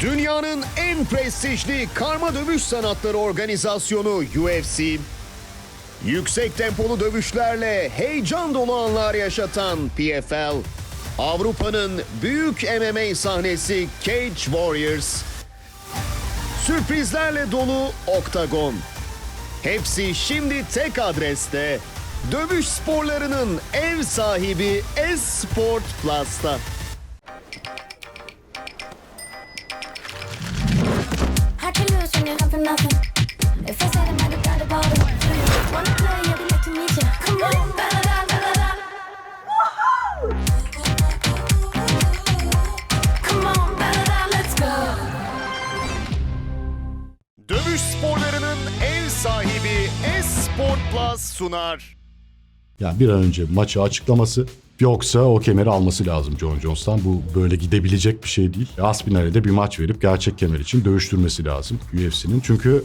Dünyanın en prestijli karma dövüş sanatları organizasyonu UFC, yüksek tempolu dövüşlerle heyecan dolu anlar yaşatan PFL, Avrupa'nın büyük MMA sahnesi Cage Warriors, sürprizlerle dolu Oktagon. Hepsi şimdi tek adreste. Dövüş sporlarının ev sahibi Esport Plus'ta. Nothing. If I said I'm at the bottom, wanna play, I'd be like to meet ya. Come on, da da da da da da. Come on, da da da, let's go. Dövüş sporlarının ev sahibi Esport Plus sunar. Yani bir an önce maçı açıklaması yoksa o kemeri alması lazım John Jones'tan. Bu böyle gidebilecek bir şey değil. Aspinall'e de bir maç verip gerçek kemer için dövüştürmesi lazım UFC'nin. Çünkü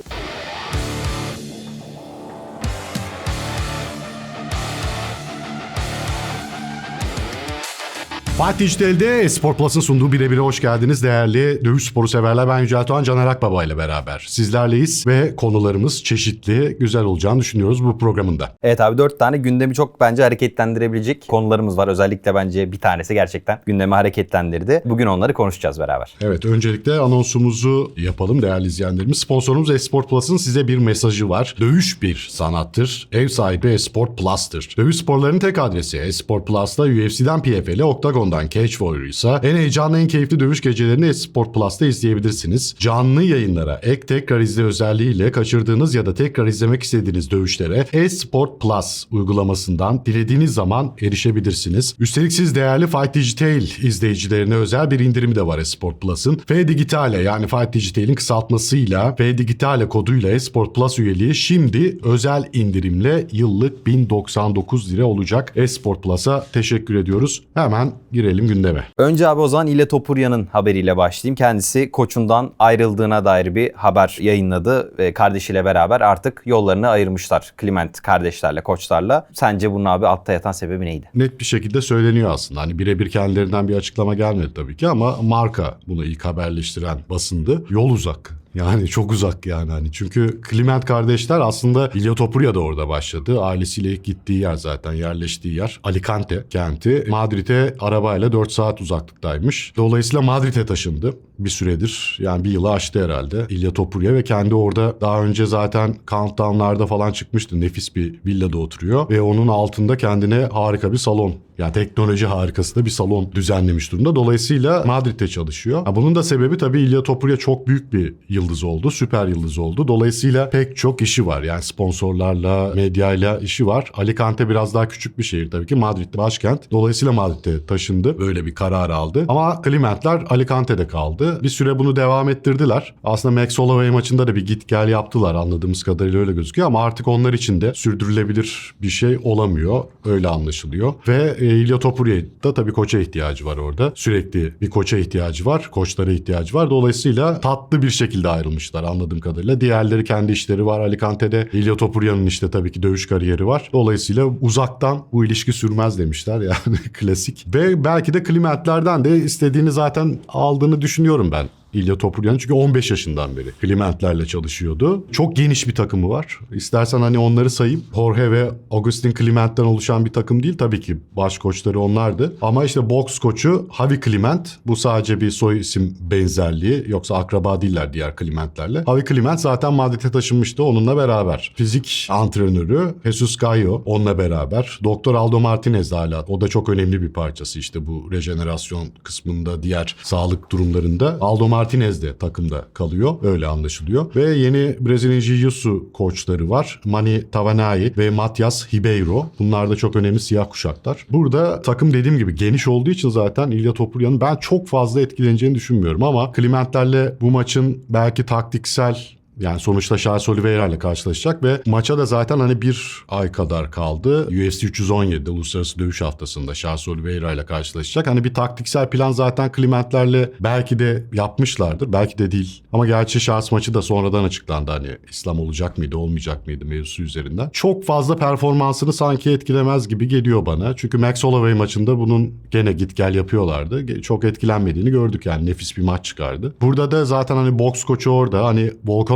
Fight Digital'de Esport Plus'ın sunduğu birebire hoş geldiniz değerli dövüş sporu severler. Ben Yücel Doğan, Caner Akbaba ile beraber sizlerleyiz ve konularımız çeşitli, güzel olacağını düşünüyoruz bu programında. Evet abi dört tane gündemi çok bence hareketlendirebilecek konularımız var. Özellikle bence bir tanesi gerçekten gündemi hareketlendirdi. Bugün onları konuşacağız beraber. Evet öncelikle anonsumuzu yapalım değerli izleyenlerimiz. Sponsorumuz Esport Plus'ın size bir mesajı var. Dövüş bir sanattır. Ev sahibi Esport Plus'tır. Dövüş sporlarının tek adresi Esport Plus'ta UFC'den PFL'e, Octagon'dan Cage Warriors'a en heyecanlı en keyifli dövüş gecelerini Esport Plus'ta izleyebilirsiniz. Canlı yayınlara ek tekrar izle özelliğiyle kaçırdığınız ya da tekrar izlemek istediğiniz dövüşlere Esport Plus uygulamasından dilediğiniz zaman erişebilirsiniz. Üstelik siz değerli Fight Digital izleyicilerine özel bir indirimi de var Esport Plus'ın. F Digitale yani Fight Digital'in kısaltmasıyla F Digitale koduyla Esport Plus üyeliği şimdi özel indirimle yıllık 1099 lira olacak. Esport Plus'a teşekkür ediyoruz. Hemen girelim gündeme. Önce abi o zaman İle Topurya'nın haberiyle başlayayım. Kendisi koçundan ayrıldığına dair bir haber yayınladı ve kardeşiyle beraber artık yollarını ayırmışlar. Clement kardeşlerle, koçlarla. Sence bunun abi altta yatan sebebi neydi? net bir şekilde söyleniyor aslında. Hani birebir kendilerinden bir açıklama gelmedi tabii ki ama marka bunu ilk haberleştiren basındı. Yol uzak. Yani çok uzak yani hani çünkü Clement kardeşler aslında İlya da orada başladı. Ailesiyle ilk gittiği yer zaten yerleştiği yer Alicante kenti. Madrid'e arabayla 4 saat uzaklıktaymış. Dolayısıyla Madrid'e taşındı bir süredir. Yani bir yılı aştı herhalde İlya Topuria ve kendi orada daha önce zaten countdownlarda falan çıkmıştı. Nefis bir villada oturuyor ve onun altında kendine harika bir salon yani teknoloji harikası da bir salon düzenlemiş durumda. Dolayısıyla Madrid'de çalışıyor. Ha, bunun da sebebi tabii İlya Topuria çok büyük bir yıldız oldu. Süper yıldız oldu. Dolayısıyla pek çok işi var. Yani sponsorlarla, medyayla işi var. Alicante biraz daha küçük bir şehir tabii ki. Madrid başkent. Dolayısıyla Madrid'e taşındı. Böyle bir karar aldı. Ama Clement'ler Alicante'de kaldı. Bir süre bunu devam ettirdiler. Aslında Max Holloway maçında da bir git gel yaptılar. Anladığımız kadarıyla öyle gözüküyor. Ama artık onlar için de sürdürülebilir bir şey olamıyor. Öyle anlaşılıyor. Ve e, İlya Topuria'da tabii koça ihtiyacı var orada. Sürekli bir koça ihtiyacı var. Koçlara ihtiyacı var. Dolayısıyla tatlı bir şekilde ayrılmışlar anladığım kadarıyla. Diğerleri kendi işleri var. Alicante'de İlya Topuria'nın işte tabii ki dövüş kariyeri var. Dolayısıyla uzaktan bu ilişki sürmez demişler yani klasik. Ve belki de Clement'lerden de istediğini zaten aldığını düşünüyorum ben. İlya Topuryan çünkü 15 yaşından beri Clement'lerle çalışıyordu. Çok geniş bir takımı var. İstersen hani onları sayayım. Jorge ve Agustin Clement'ten oluşan bir takım değil tabii ki. Baş koçları onlardı. Ama işte boks koçu Javi Clement. Bu sadece bir soy isim benzerliği. Yoksa akraba değiller diğer Clement'lerle. Javi Clement zaten Madrid'e taşınmıştı onunla beraber. Fizik antrenörü Jesus Gallo onunla beraber. Doktor Aldo Martinez de hala. O da çok önemli bir parçası işte bu rejenerasyon kısmında diğer sağlık durumlarında. Aldo Martinez de takımda kalıyor. Öyle anlaşılıyor. Ve yeni Brezilya Jiu-Jitsu koçları var. Mani Tavanai ve Matias Ribeiro. Bunlar da çok önemli siyah kuşaklar. Burada takım dediğim gibi geniş olduğu için zaten İlya Topurya'nın ben çok fazla etkileneceğini düşünmüyorum ama Clement'lerle bu maçın belki taktiksel Yani sonuçta Charles Oliveira ile karşılaşacak ve maça da zaten hani bir ay kadar kaldı. UFC 317 Uluslararası Dövüş Haftası'nda Charles Oliveira ile karşılaşacak. Hani bir taktiksel plan zaten Clement'lerle belki de yapmışlardır. Belki de değil. Ama gerçi Charles maçı da sonradan açıklandı. Hani İslam olacak mıydı olmayacak mıydı mevzusu üzerinden. Çok fazla performansını sanki etkilemez gibi geliyor bana. Çünkü Max Holloway maçında bunun gene git gel yapıyorlardı. Çok etkilenmediğini gördük yani nefis bir maç çıkardı. Burada da zaten hani boks koçu orada. Hani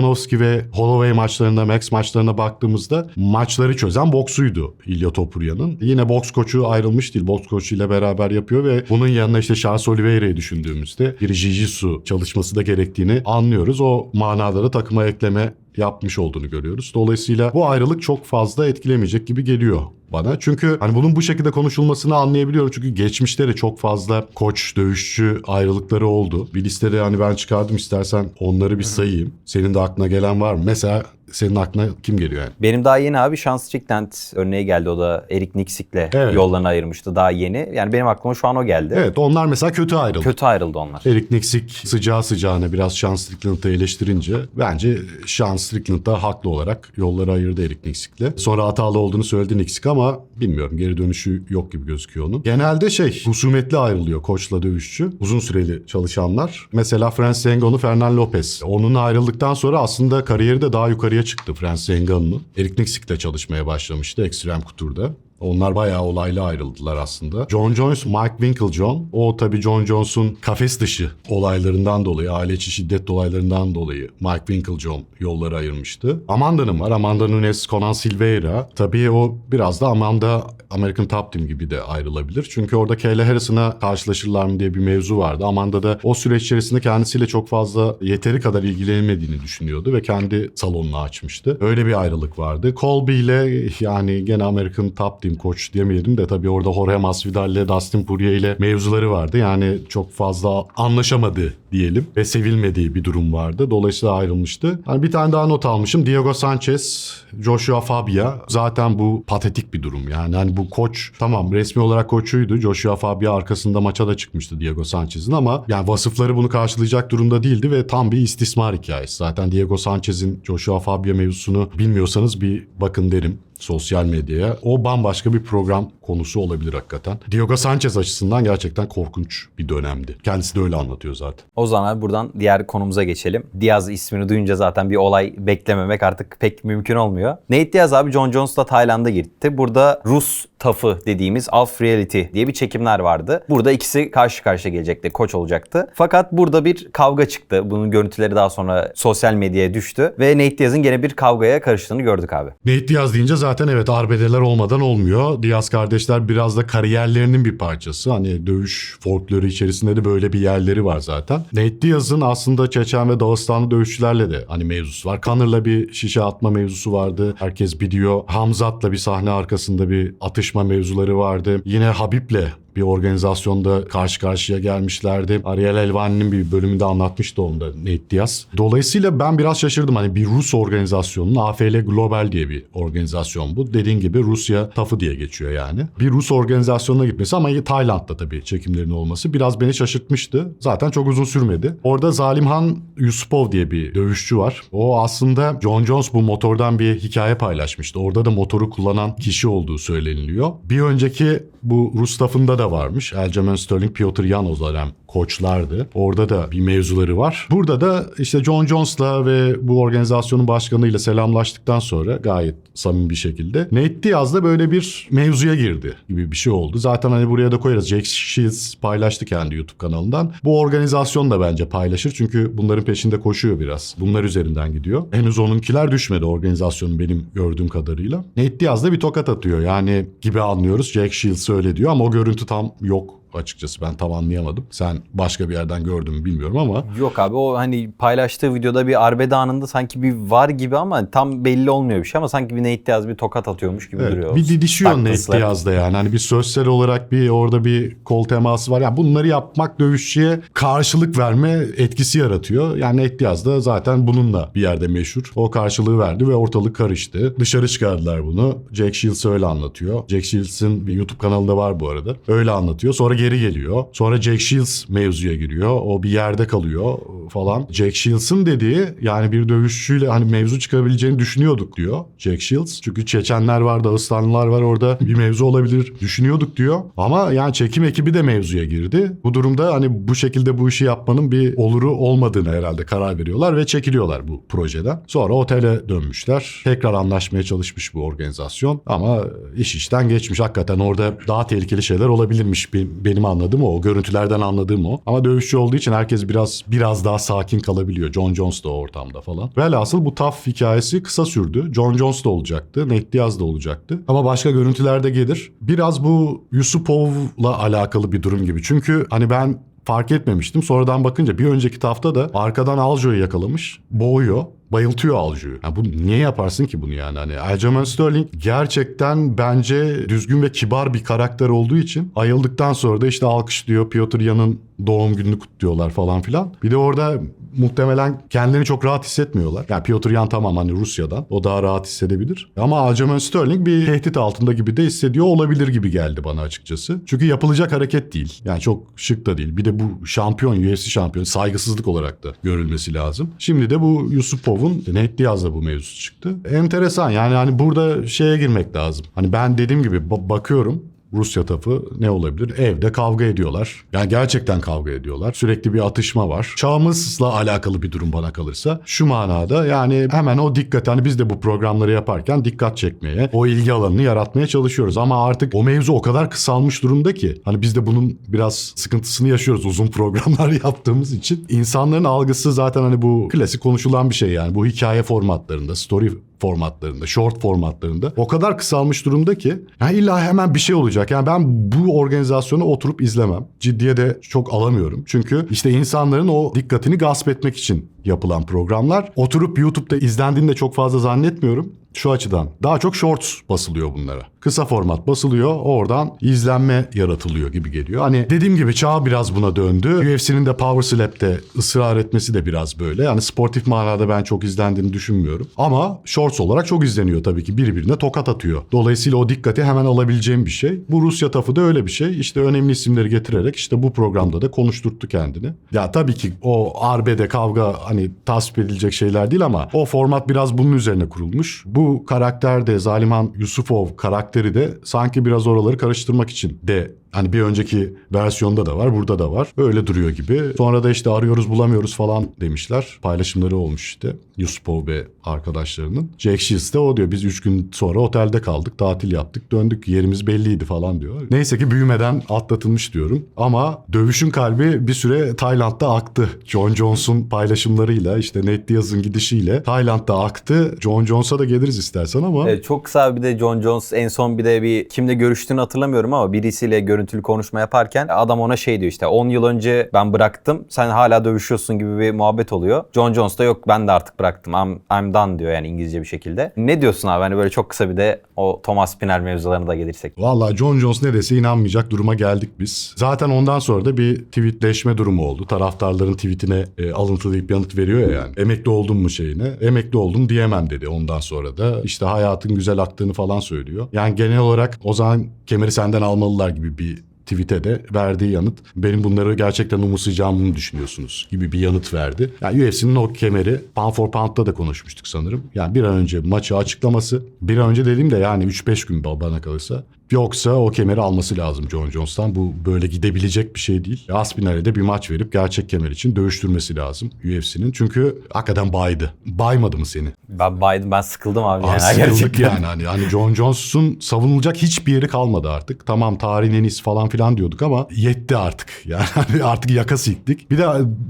Volkanovski ve Holloway maçlarında, Max maçlarına baktığımızda maçları çözen boksuydu İlya Topurya'nın. Yine boks koçu ayrılmış değil. Boks koçu ile beraber yapıyor ve bunun yanına işte Charles Oliveira'yı düşündüğümüzde bir jiu-jitsu çalışması da gerektiğini anlıyoruz. O manaları takıma ekleme yapmış olduğunu görüyoruz. Dolayısıyla bu ayrılık çok fazla etkilemeyecek gibi geliyor bana. Çünkü hani bunun bu şekilde konuşulmasını anlayabiliyorum. Çünkü geçmişte de çok fazla koç, dövüşçü ayrılıkları oldu. Bir listede hani ben çıkardım istersen onları bir sayayım. Senin de aklına gelen var mı? Mesela senin aklına kim geliyor yani? Benim daha yeni abi Sean Strickland örneği geldi. O da Erik Niksik'le Evet. yollarını ayırmıştı daha yeni. Yani benim aklıma şu an o geldi. Evet onlar mesela kötü ayrıldı. Kötü ayrıldı onlar. Erik Niksik sıcağı sıcağına biraz Sean Strickland'ı eleştirince bence Sean Strickland da haklı olarak yolları ayırdı Erik Niksik'le. Sonra hatalı olduğunu söyledi Niksik ama bilmiyorum geri dönüşü yok gibi gözüküyor onun. Genelde şey husumetli ayrılıyor koçla dövüşçü. Uzun süreli çalışanlar. Mesela Francis Ngannou'nu Fernand Lopez. Onun ayrıldıktan sonra aslında kariyeri de daha yukarıya çıktı Francis Ngannou'nun. Erik Niksik'le çalışmaya başlamıştı Extreme Couture'da. Onlar bayağı olaylı ayrıldılar aslında. John Jones, Mike Winkeljohn. O tabii John Jones'un kafes dışı olaylarından dolayı, aile içi şiddet olaylarından dolayı Mike Winkeljohn yolları ayırmıştı. Amanda'nın var. Amanda Nunes, Conan Silveira. Tabii o biraz da Amanda American Top Team gibi de ayrılabilir. Çünkü orada Kayla Harrison'a karşılaşırlar mı diye bir mevzu vardı. Amanda da o süreç içerisinde kendisiyle çok fazla yeteri kadar ilgilenmediğini düşünüyordu ve kendi salonunu açmıştı. Öyle bir ayrılık vardı. Colby ile yani gene American Top Team koç diyemeyelim de tabii orada Jorge Masvidal ile Dustin Poirier ile mevzuları vardı. Yani çok fazla anlaşamadı diyelim ve sevilmediği bir durum vardı. Dolayısıyla ayrılmıştı. Hani bir tane daha not almışım. Diego Sanchez, Joshua Fabia. Zaten bu patetik bir durum. Yani hani bu koç tamam resmi olarak koçuydu. Joshua Fabia arkasında maça da çıkmıştı Diego Sanchez'in ama yani vasıfları bunu karşılayacak durumda değildi ve tam bir istismar hikayesi. Zaten Diego Sanchez'in Joshua Fabia mevzusunu bilmiyorsanız bir bakın derim sosyal medyaya. O bambaşka bir program konusu olabilir hakikaten. Diego Sanchez açısından gerçekten korkunç bir dönemdi. Kendisi de öyle anlatıyor zaten. O zaman abi buradan diğer konumuza geçelim. Diaz ismini duyunca zaten bir olay beklememek artık pek mümkün olmuyor. Nate Diaz abi John Jones'la Tayland'a gitti. Burada Rus tafı dediğimiz Alf Reality diye bir çekimler vardı. Burada ikisi karşı karşıya gelecekti, koç olacaktı. Fakat burada bir kavga çıktı. Bunun görüntüleri daha sonra sosyal medyaya düştü. Ve Nate Diaz'ın gene bir kavgaya karıştığını gördük abi. Nate Diaz deyince zaten evet arbedeler olmadan olmuyor. Diaz kardeşler biraz da kariyerlerinin bir parçası. Hani dövüş folkloru içerisinde de böyle bir yerleri var zaten. Nate Diaz'ın aslında Çeçen ve Dağıstanlı dövüşçülerle de hani mevzusu var. Connor'la bir şişe atma mevzusu vardı. Herkes biliyor. Hamzat'la bir sahne arkasında bir atışma mevzuları vardı. Yine Habib'le bir organizasyonda karşı karşıya gelmişlerdi. Ariel Elvani'nin bir bölümünde anlatmıştı onu da Nate Diaz. Dolayısıyla ben biraz şaşırdım. Hani bir Rus organizasyonunun AFL Global diye bir organizasyon bu. Dediğin gibi Rusya TAFı diye geçiyor yani. Bir Rus organizasyonuna gitmesi ama Tayland'da tabii çekimlerin olması biraz beni şaşırtmıştı. Zaten çok uzun sürmedi. Orada Zalimhan Yusupov diye bir dövüşçü var. O aslında John Jones bu motordan bir hikaye paylaşmıştı. Orada da motoru kullanan kişi olduğu söyleniliyor. Bir önceki bu Rus TAF'ında da varmış. Aljamain Sterling, Piotr Jan o dönem koçlardı. Orada da bir mevzuları var. Burada da işte John Jones'la ve bu organizasyonun başkanıyla selamlaştıktan sonra gayet samimi bir şekilde Nate Diaz da böyle bir mevzuya girdi gibi bir şey oldu. Zaten hani buraya da koyarız. Jack Shields paylaştı kendi YouTube kanalından. Bu organizasyon da bence paylaşır. Çünkü bunların peşinde koşuyor biraz. Bunlar üzerinden gidiyor. Henüz onunkiler düşmedi organizasyonun benim gördüğüm kadarıyla. Nate Diaz da bir tokat atıyor. Yani gibi anlıyoruz. Jack Shields öyle diyor ama o görüntü tam yok açıkçası ben tam anlayamadım. Sen başka bir yerden gördün mü bilmiyorum ama Yok abi o hani paylaştığı videoda bir arbede anında sanki bir var gibi ama tam belli olmuyor bir şey ama sanki bir Nate Diaz bir tokat atıyormuş gibi Evet, duruyor. bir didişiyor Nate Taklıslar. Diaz'da yani. Hani bir sözsel olarak bir orada bir kol teması var. Yani bunları yapmak dövüşçüye karşılık verme etkisi yaratıyor. Yani Nate Diaz da zaten bununla bir yerde meşhur. O karşılığı verdi ve ortalık karıştı. Dışarı çıkardılar bunu. Jack Shields öyle anlatıyor. Jack Shields'ın bir YouTube kanalında var bu arada. Öyle anlatıyor. Sonra geri geliyor. Sonra Jack Shields mevzuya giriyor. O bir yerde kalıyor. falan. Jack Shields'ın dediği yani bir dövüşçüyle hani mevzu çıkabileceğini düşünüyorduk diyor Jack Shields. Çünkü Çeçenler var, Dağıstanlılar var orada bir mevzu olabilir düşünüyorduk diyor. Ama yani çekim ekibi de mevzuya girdi. Bu durumda hani bu şekilde bu işi yapmanın bir oluru olmadığını herhalde karar veriyorlar ve çekiliyorlar bu projeden. Sonra otele dönmüşler. Tekrar anlaşmaya çalışmış bu organizasyon ama iş işten geçmiş. Hakikaten orada daha tehlikeli şeyler olabilirmiş Be- benim anladığım o. Görüntülerden anladığım o. Ama dövüşçü olduğu için herkes biraz biraz daha sakin kalabiliyor. John Jones da o ortamda falan. Velhasıl bu TAF hikayesi kısa sürdü. John Jones da olacaktı. Nate Diaz da olacaktı. Ama başka görüntüler de gelir. Biraz bu Yusupov'la alakalı bir durum gibi. Çünkü hani ben fark etmemiştim. Sonradan bakınca bir önceki tafta da arkadan Aljo'yu yakalamış. Boğuyor. Bayıltıyor Aljo'yu. Yani bu niye yaparsın ki bunu yani? Hani Aljamain Sterling gerçekten bence düzgün ve kibar bir karakter olduğu için ayıldıktan sonra da işte alkışlıyor. Piotr Yan'ın doğum gününü kutluyorlar falan filan. Bir de orada muhtemelen kendilerini çok rahat hissetmiyorlar. Yani Piotr Yan tamam hani Rusya'dan. O daha rahat hissedebilir. Ama Aljamain Sterling bir tehdit altında gibi de hissediyor olabilir gibi geldi bana açıkçası. Çünkü yapılacak hareket değil. Yani çok şık da değil. Bir de bu şampiyon, UFC şampiyonu saygısızlık olarak da görülmesi lazım. Şimdi de bu Yusupov'un Nate Diaz'la bu mevzusu çıktı. Enteresan yani hani burada şeye girmek lazım. Hani ben dediğim gibi ba- bakıyorum Rusya tafı ne olabilir? Evde kavga ediyorlar. Yani gerçekten kavga ediyorlar. Sürekli bir atışma var. Çağımızla alakalı bir durum bana kalırsa. Şu manada yani hemen o dikkat hani biz de bu programları yaparken dikkat çekmeye, o ilgi alanını yaratmaya çalışıyoruz. Ama artık o mevzu o kadar kısalmış durumda ki hani biz de bunun biraz sıkıntısını yaşıyoruz uzun programlar yaptığımız için. İnsanların algısı zaten hani bu klasik konuşulan bir şey yani. Bu hikaye formatlarında, story formatlarında, short formatlarında o kadar kısalmış durumda ki yani illa hemen bir şey olacak. Yani ben bu organizasyonu oturup izlemem. Ciddiye de çok alamıyorum. Çünkü işte insanların o dikkatini gasp etmek için yapılan programlar. Oturup YouTube'da izlendiğini de çok fazla zannetmiyorum. Şu açıdan daha çok shorts basılıyor bunlara. Kısa format basılıyor oradan izlenme yaratılıyor gibi geliyor. Hani dediğim gibi çağ biraz buna döndü. UFC'nin de Power Slap'te ısrar etmesi de biraz böyle. Yani sportif manada ben çok izlendiğini düşünmüyorum. Ama shorts olarak çok izleniyor tabii ki. Birbirine tokat atıyor. Dolayısıyla o dikkati hemen alabileceğim bir şey. Bu Rusya tafı da öyle bir şey. İşte önemli isimleri getirerek işte bu programda da konuşturttu kendini. Ya tabii ki o arbede kavga hani tasvip edilecek şeyler değil ama o format biraz bunun üzerine kurulmuş. Bu karakter de Zaliman Yusufov karakteri de sanki biraz oraları karıştırmak için de Hani bir önceki versiyonda da var, burada da var. Öyle duruyor gibi. Sonra da işte arıyoruz bulamıyoruz falan demişler. Paylaşımları olmuş işte Yusupov ve arkadaşlarının. Jack Shields de o diyor. Biz 3 gün sonra otelde kaldık, tatil yaptık, döndük. Yerimiz belliydi falan diyor. Neyse ki büyümeden atlatılmış diyorum. Ama dövüşün kalbi bir süre Tayland'da aktı. John Jones'un paylaşımlarıyla işte Nate Diaz'ın gidişiyle Tayland'da aktı. John Jones'a da geliriz istersen ama. Evet, çok kısa bir de John Jones en son bir de bir kimle görüştüğünü hatırlamıyorum ama birisiyle görüntülü konuşma yaparken adam ona şey diyor işte 10 yıl önce ben bıraktım sen hala dövüşüyorsun gibi bir muhabbet oluyor. John Jones da yok ben de artık bıraktım I'm, I'm done diyor yani İngilizce bir şekilde. Ne diyorsun abi hani böyle çok kısa bir de o Thomas Pinner mevzularına da gelirsek. Vallahi John Jones ne dese inanmayacak duruma geldik biz. Zaten ondan sonra da bir tweetleşme durumu oldu. Taraftarların tweetine e, alıntılayıp yanıt veriyor ya yani. Emekli oldun mu şeyine? Emekli oldum diyemem dedi ondan sonra da. İşte hayatın güzel aktığını falan söylüyor. Yani genel olarak o zaman kemeri senden almalılar gibi bir tweet'e de verdiği yanıt benim bunları gerçekten umursayacağımı mı düşünüyorsunuz gibi bir yanıt verdi. Yani UFC'nin o kemeri pound for pound'da da konuşmuştuk sanırım. Yani bir an önce maçı açıklaması bir an önce dediğim de yani 3-5 gün bana kalırsa Yoksa o kemeri alması lazım John Jones'tan. Bu böyle gidebilecek bir şey değil. Aspinall'e de bir maç verip gerçek kemer için dövüştürmesi lazım UFC'nin. Çünkü hakikaten baydı. Baymadı mı seni? Ben Biden ben sıkıldım abi. Aa, yani, sıkıldık gerçekten. yani. Hani, hani John Jones'un savunulacak hiçbir yeri kalmadı artık. Tamam tarihin en iyisi falan filan diyorduk ama yetti artık. Yani hani artık yaka siktik. Bir de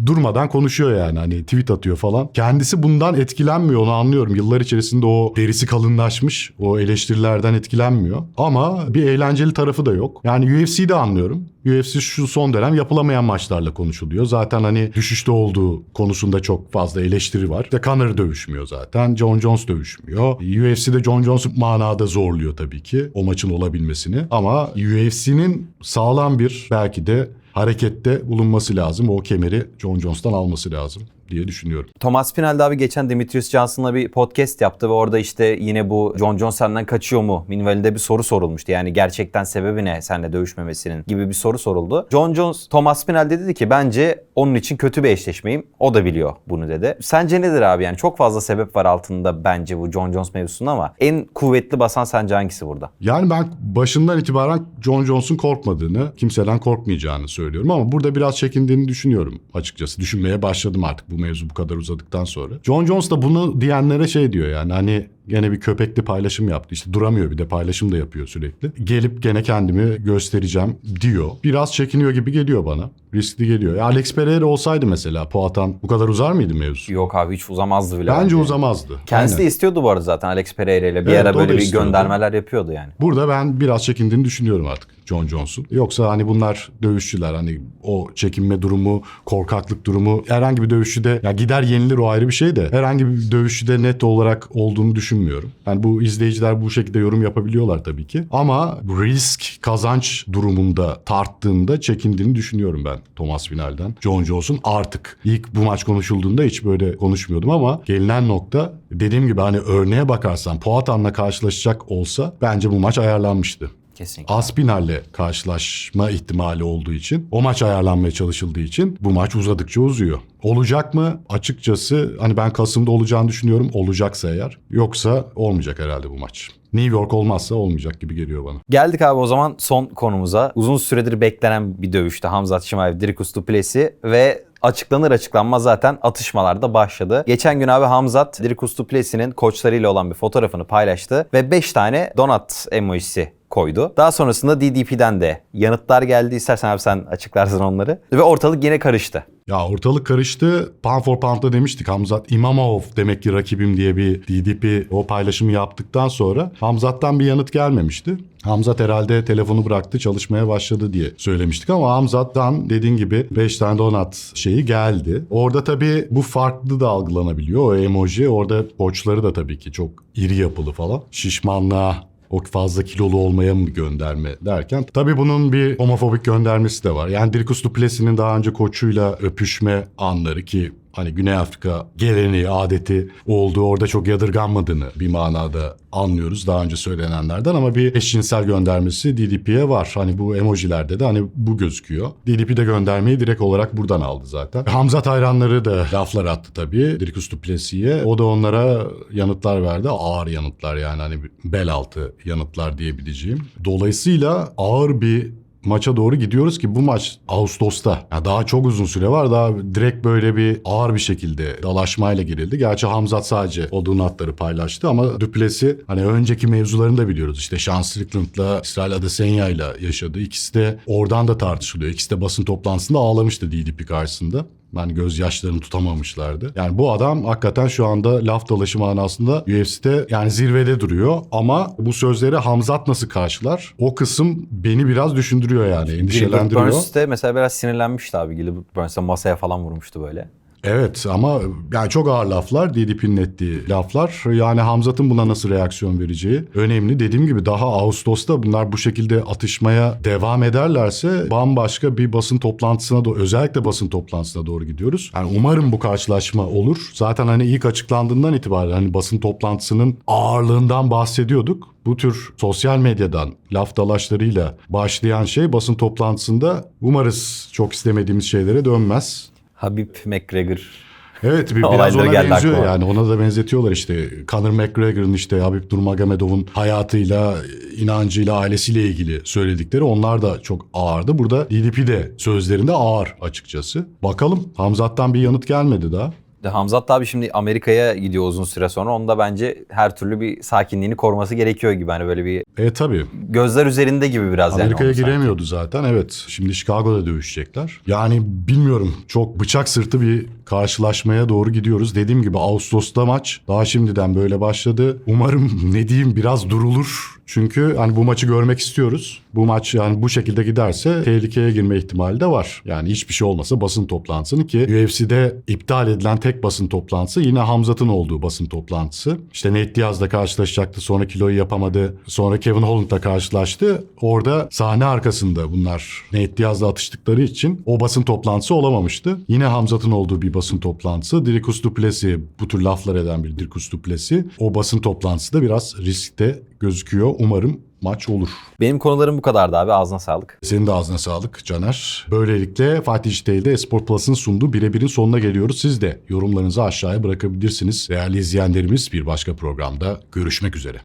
durmadan konuşuyor yani. Hani tweet atıyor falan. Kendisi bundan etkilenmiyor onu anlıyorum. Yıllar içerisinde o derisi kalınlaşmış. O eleştirilerden etkilenmiyor. Ama bir eğlenceli tarafı da yok. Yani UFC'yi de anlıyorum. UFC şu son dönem yapılamayan maçlarla konuşuluyor. Zaten hani düşüşte olduğu konusunda çok fazla eleştiri var. İşte Conor dövüşmüyor zaten. John Jones dövüşmüyor. UFC'de John Jones manada zorluyor tabii ki o maçın olabilmesini. Ama UFC'nin sağlam bir belki de harekette bulunması lazım. O kemeri John Jones'tan alması lazım. Diye düşünüyorum. Thomas Pinal de abi geçen Demetrius Johnson'la bir podcast yaptı ve orada işte yine bu John Jones senden kaçıyor mu minvalinde bir soru sorulmuştu. Yani gerçekten sebebi ne seninle dövüşmemesinin gibi bir soru soruldu. John Jones, Thomas Pinal de dedi ki bence onun için kötü bir eşleşmeyim. O da biliyor bunu dedi. Sence nedir abi yani çok fazla sebep var altında bence bu John Jones mevzusunda ama en kuvvetli basan sence hangisi burada? Yani ben başından itibaren John Jones'un korkmadığını, kimseden korkmayacağını söylüyorum ama burada biraz çekindiğini düşünüyorum açıkçası. Düşünmeye başladım artık bu mevzu bu kadar uzadıktan sonra. John Jones da bunu diyenlere şey diyor yani hani gene bir köpekli paylaşım yaptı. İşte duramıyor bir de paylaşım da yapıyor sürekli. Gelip gene kendimi göstereceğim diyor. Biraz çekiniyor gibi geliyor bana. Riskli geliyor. Ya Alex Pereira olsaydı mesela Poatan bu kadar uzar mıydı mevzu? Yok abi hiç uzamazdı bile. Bence uzamazdı. Kendisi Aynen. de istiyordu bu arada zaten Alex Pereira ile. Bir Evet, ara böyle bir göndermeler yapıyordu yani. Burada ben biraz çekindiğini düşünüyorum artık John Jones'un. Yoksa hani bunlar dövüşçüler hani o çekinme durumu, korkaklık durumu herhangi bir dövüşçüde ya gider yenilir o ayrı bir şey de herhangi bir dövüşçüde net olarak olduğunu düşünmüyorum. Yani bu izleyiciler bu şekilde yorum yapabiliyorlar tabii ki. Ama risk kazanç durumunda tarttığında çekindiğini düşünüyorum ben Thomas Final'den. John Jones'un artık ilk bu maç konuşulduğunda hiç böyle konuşmuyordum ama gelinen nokta dediğim gibi hani örneğe bakarsan Poatan'la karşılaşacak olsa bence bu maç ayarlanmıştı. Kesinlikle. Aspinal'le karşılaşma ihtimali olduğu için o maç ayarlanmaya çalışıldığı için bu maç uzadıkça uzuyor. Olacak mı? Açıkçası hani ben Kasım'da olacağını düşünüyorum. Olacaksa eğer. Yoksa olmayacak herhalde bu maç. New York olmazsa olmayacak gibi geliyor bana. Geldik abi o zaman son konumuza. Uzun süredir beklenen bir dövüştü Hamzat Şimayev, Dricus du Plessis ve açıklanır açıklanmaz zaten atışmalar da başladı. Geçen gün abi Hamzat, Dricus du Plessis'in koçlarıyla olan bir fotoğrafını paylaştı ve 5 tane donat emojisi koydu. Daha sonrasında DDP'den de yanıtlar geldi. İstersen abi sen açıklarsın onları. Ve ortalık yine karıştı. Ya ortalık karıştı. Pound for Pound'da demiştik Hamzat İmamov demek ki rakibim diye bir DDP o paylaşımı yaptıktan sonra Hamzat'tan bir yanıt gelmemişti. Hamzat herhalde telefonu bıraktı çalışmaya başladı diye söylemiştik ama Hamzat'tan dediğin gibi 5 tane donat şeyi geldi. Orada tabii bu farklı da algılanabiliyor o emoji. Orada koçları da tabii ki çok iri yapılı falan. Şişmanlığa o fazla kilolu olmaya mı gönderme derken tabii bunun bir homofobik göndermesi de var. Yani Dirkus Duplesis'in daha önce koçuyla öpüşme anları ki hani Güney Afrika geleneği, adeti olduğu orada çok yadırganmadığını bir manada anlıyoruz daha önce söylenenlerden ama bir eşcinsel göndermesi DDP'ye var. Hani bu emojilerde de hani bu gözüküyor. DDP de göndermeyi direkt olarak buradan aldı zaten. Hamzat hayranları da laflar attı tabii Dirkus Duplessis'e. O da onlara yanıtlar verdi. Ağır yanıtlar yani hani bel altı yanıtlar diyebileceğim. Dolayısıyla ağır bir maça doğru gidiyoruz ki bu maç Ağustos'ta. Yani daha çok uzun süre var. Daha direkt böyle bir ağır bir şekilde dalaşmayla girildi. Gerçi Hamzat sadece o donatları paylaştı ama Duplessis hani önceki mevzularını da biliyoruz. İşte Sean Strickland'la İsrail Adesanya'yla yaşadı. İkisi de oradan da tartışılıyor. İkisi de basın toplantısında ağlamıştı DDP karşısında. Yani gözyaşlarını tutamamışlardı. Yani bu adam hakikaten şu anda laf dalaşı manasında UFC'de yani zirvede duruyor. Ama bu sözleri Hamzat nasıl karşılar? O kısım beni biraz düşündürüyor yani Gilbert endişelendiriyor. Burns de mesela biraz sinirlenmişti abi. Gilbert Burns de masaya falan vurmuştu böyle. Evet ama yani çok ağır laflar DDP'nin ettiği laflar. Yani Hamzat'ın buna nasıl reaksiyon vereceği önemli. Dediğim gibi daha Ağustos'ta bunlar bu şekilde atışmaya devam ederlerse bambaşka bir basın toplantısına doğru özellikle basın toplantısına doğru gidiyoruz. Yani umarım bu karşılaşma olur. Zaten hani ilk açıklandığından itibaren hani basın toplantısının ağırlığından bahsediyorduk. Bu tür sosyal medyadan laf dalaşlarıyla başlayan şey basın toplantısında umarız çok istemediğimiz şeylere dönmez. Habib McGregor Evet bir, biraz ona geldi benziyor aklıma. yani ona da benzetiyorlar işte Conor McGregor'ın işte Habib Nurmagomedov'un hayatıyla, inancıyla, ailesiyle ilgili söyledikleri onlar da çok ağırdı. Burada DDP de sözlerinde ağır açıkçası. Bakalım Hamzat'tan bir yanıt gelmedi daha. De Hamzat abi şimdi Amerika'ya gidiyor uzun süre sonra. Onda bence her türlü bir sakinliğini koruması gerekiyor gibi. Hani böyle bir E tabii gözler üzerinde gibi biraz yani. Amerika'ya onun sanki. giremiyordu zaten evet. Şimdi Chicago'da dövüşecekler. Yani bilmiyorum çok bıçak sırtı bir karşılaşmaya doğru gidiyoruz. Dediğim gibi Ağustos'ta maç daha şimdiden böyle başladı. Umarım ne diyeyim biraz durulur. Çünkü hani bu maçı görmek istiyoruz. Bu maç yani bu şekilde giderse tehlikeye girme ihtimali de var. Yani hiçbir şey olmasa basın toplantısını ki UFC'de iptal edilen tek basın toplantısı yine Hamzat'ın olduğu basın toplantısı. İşte Nate Diaz'la karşılaşacaktı. Sonra kiloyu yapamadı. Sonra Kevin Holland'la karşılaştı. Orada sahne arkasında bunlar Nate Diaz'la atıştıkları için o basın toplantısı olamamıştı. Yine Hamzat'ın olduğu bir basın toplantısı. Dirkus Duplessis bu tür laflar eden bir Dirkus Duplessis. O basın toplantısı da biraz riskte gözüküyor. Umarım maç olur. Benim konularım bu kadardı abi. Ağzına sağlık. Senin de ağzına sağlık Caner. Böylelikle Fatih Dijital'de Esport Plus'ın sunduğu birebirin sonuna geliyoruz. Siz de yorumlarınızı aşağıya bırakabilirsiniz. Değerli izleyenlerimiz bir başka programda görüşmek üzere.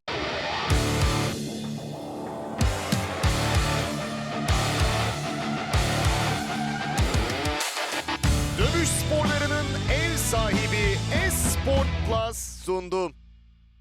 Dövüş